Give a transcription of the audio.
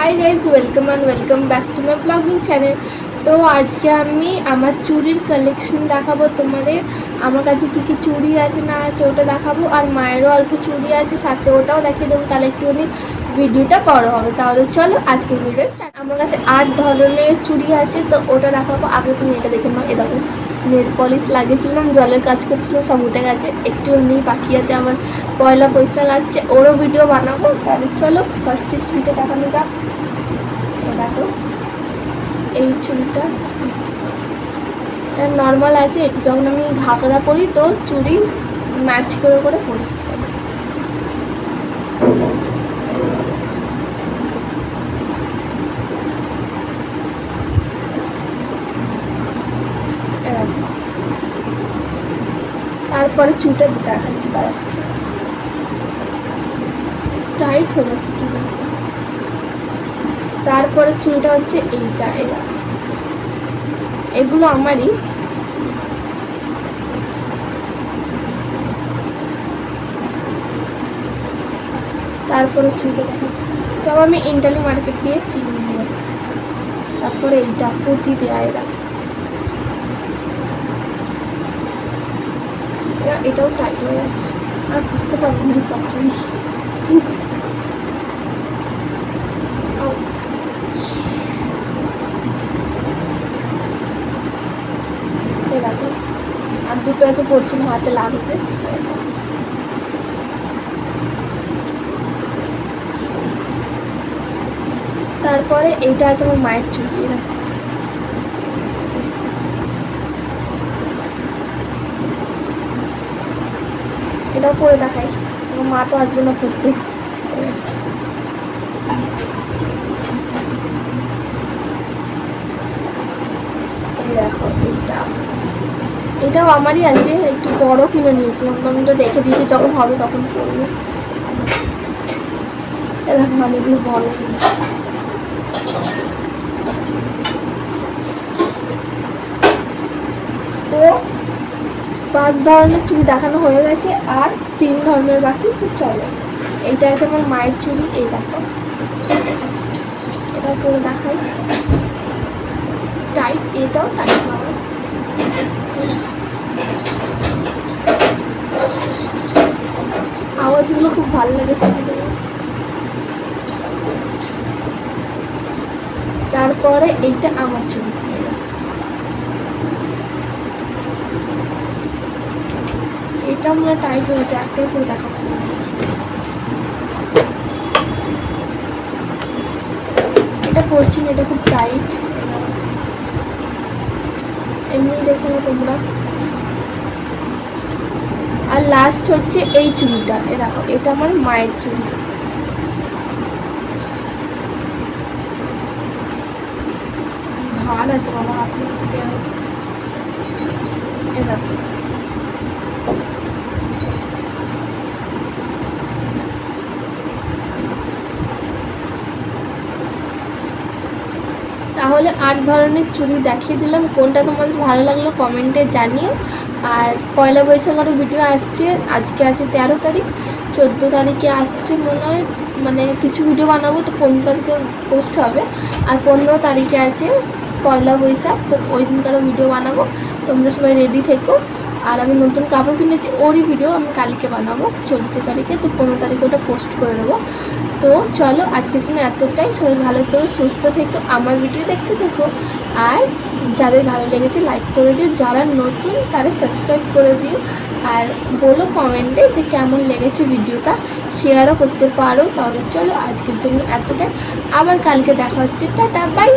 hi guys welcome and welcome back to my blogging channel তো আজকে আমি আমার চুড়ির কালেকশন দেখাবো তোমাদের। আমার কাছে কী কী চুড়ি আছে, না আছে, ওটা দেখাবো। আর মায়েরও অল্প চুড়ি আছে, সাথে ওটাও দেখিয়ে দেবো। তাহলে একটুখানি ভিডিওটা বড় হবে। তাহলে চলো আজকে ভিডিও স্টার্ট আমার কাছে আট ধরনের চুড়ি আছে, তো ওটা দেখাবো। আগে তুমি এটা দেখে নাও। এ দেখো নেল পলিশ লাগিয়েছিলাম, জলের কাজ করছিলাম, সব উঠে গেছে। একটু নেই বাকি আছে আমার পয়লা বৈশাখ আসছে, ওরও ভিডিও বানাবো। তাহলে চলো ফার্স্টে চুলটা দেখানো যাক। দেখো। এই চুলটা নর্মাল আছে যখন আমি ঘাগরা পরি তো চুড়ি ম্যাচ করে করে পরি। তারপরে চুলটা দেখাচ্ছি তারা টাইট হলো। তারপরে চুলটা হচ্ছে এইটা এরা এগুলো আমারই। তারপরে চুলটা দেখাচ্ছি সব আমি ইন্টালি মার্কেট দিয়ে কিনে নেব। তারপরে এইটা পুঁতি দেয়া এরা এটাও টাইট হয়ে আছে আর করতে পারব না সব চুড়ি এই দেখো আর দুটো আছে পড়ছিল হাতে লাগছে। তারপরে এইটা আছে আমার মায়ের চুড়ি এটাও পরে দেখাই। মা তো আসবে না পড়তে এই দেখো এইটা এটাও আমারই আছে, একটু বড় কিনে নিয়েছিলাম। আমি তো রেখে দিয়েছি, যখন হবে তখন করব এ দেখো মানে দিয়ে বড় তো পাঁচ ধরনের চুড়ি দেখানো হয়ে গেছে, আর তিন ধরনের বাকি, তো চলো। এইটা আছে আমার মায়ের চুড়ি, এই দেখো। এটা করে দেখাই। টাইট এটাও টাইট পাবো আওয়াজগুলো খুব ভালো লাগে তারপরে এইটা আমার দেখো। এটা মনে টাইট হয়েছে একটাই করে দেখাবো। এটা করছি না, এটা খুব টাইট। এমনি দেখে না তোমরা। আর লাস্ট হচ্ছে এই চুড়িটা। এ দেখো, এটা আমার মায়ের চুড়ি। ধান আছে বাবা আপনি এ তাহলে আট ধরনের চুড়ি দেখিয়ে দিলাম। কোনটা তোমাদের ভালো লাগল কমেন্টে জানিও। আর পয়লা বৈশাখ আরও ভিডিও আসছে, আজকে আছে তেরো তারিখ। চোদ্দ তারিখে আসছে মনে হয় মানে কিছু ভিডিও বানাবো, তো পনেরো তারিখে পোস্ট হবে। আর পনেরো তারিখে আছে পয়লা বৈশাখ, তো ওই দিনকারও ভিডিও বানাবো। তোমরা সবাই রেডি থেকো। আর আমি নতুন কাপড় কিনেছি, ওরই ভিডিও আমি কালকে বানাবো, চোদ্দ তারিখে, তো পনেরো তারিখে ওটা পোস্ট করে দেবো। তো চলো, আজকের জন্য এতটাই, সবাই ভালো থেকো, সুস্থ থেকো, আমার ভিডিও দেখতে থেকো। আর যাদের ভালো লেগেছে লাইক করে দিও, যারা নতুন, তারা সাবস্ক্রাইব করে দিও। আর বলো কমেন্টে যে কেমন লেগেছে ভিডিওটা শেয়ারও করতে পারো। তাহলে চলো, আজকের জন্য এতটাই। আবার কালকে দেখা হচ্ছে, টাটা বাই